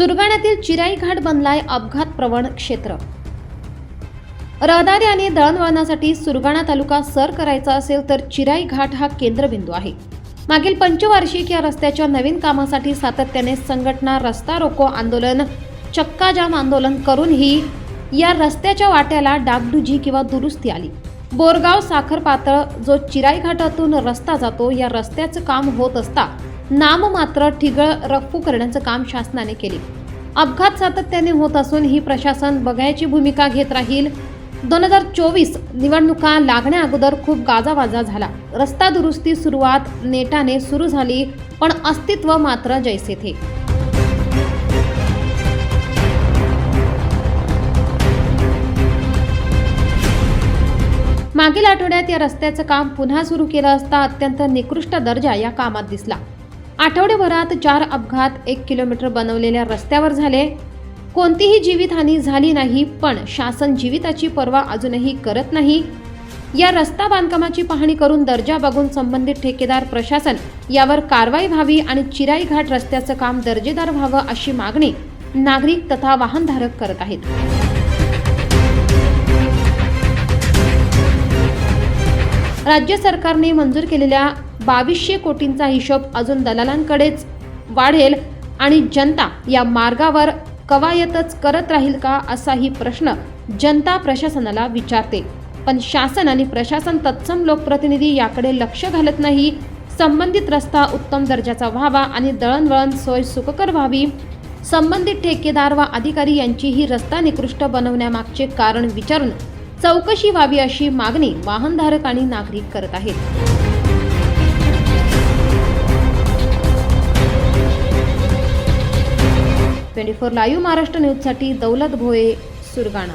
सुरगाण्यातील चिराई घाट बनलाय अपघात प्रवण क्षेत्र. रहदारी आणि दळणवळणासाठी सुरगाणा तालुका सर करायचा असेल तर चिराई घाट हा केंद्रबिंदू आहे. मागील पंचवार्षिक या रस्त्याच्या नवीन कामासाठी सातत्याने संघटना रस्ता रोको आंदोलन चक्काजाम आंदोलन करूनही या रस्त्याच्या वाट्याला डागडुजी किंवा दुरुस्ती आली. बोरगाव साखर पातळ जो चिराई घाटातून रस्ता जातो या रस्त्याचं काम होत असता नाममात्र ठिगळ रफू करण्याचं काम शासनाने केले. अपघात सातत्याने होत असून ही प्रशासन बघायची भूमिका घेत राहील. दोन हजार चोवीस निवडणुका लागण्या अगोदर खूप गाजावाजा झाला. रस्ता दुरुस्ती सुरुवात नेटाने सुरू झाली पण अस्तित्व मात्र जैसे थे. मागील आठवड्यात या रस्त्याचं काम पुन्हा सुरू केलं असता अत्यंत निकृष्ट दर्जा या कामात दिसला. आठवड्याभरात चार अपघात एक किलोमीटर बनवलेल्या रस्त्यावर झाले. कोणतीही जीवितहानी झाली नाही पण शासन जीविताची पर्वा अजूनही करत नाही. या रस्ता बांधकामाची पाहणी करून दर्जा बघून संबंधित ठेकेदार प्रशासन यावर कारवाई व्हावी आणि चिराई घाट रस्त्याचं काम दर्जेदार व्हावं अशी मागणी नागरिक तथा वाहनधारक करत आहेत. राज्य सरकारने मंजूर केलेल्या बावीसशे कोटींचा हिशोब अजून दलालांकडेच वाढेल आणि जनता या मार्गावर कवायतच करत राहील का असाही प्रश्न जनता प्रशासनाला विचारते. पण शासन आणि प्रशासन तत्सम लोकप्रतिनिधी याकडे लक्ष घालत नाही. संबंधित रस्ता उत्तम दर्जाचा व्हावा आणि दळणवळण सोय सुखकर व्हावी. संबंधित ठेकेदार व अधिकारी यांची ही रस्ता निकृष्ट बनवण्यामागचे कारण विचारून चौकशी व्हावी अशी मागणी वाहनधारक आणि नागरिक करत आहेत. ट्वेंटी फोर लाईव्ह महाराष्ट्र न्यूजसाठी दौलत भोये सुरगाणा.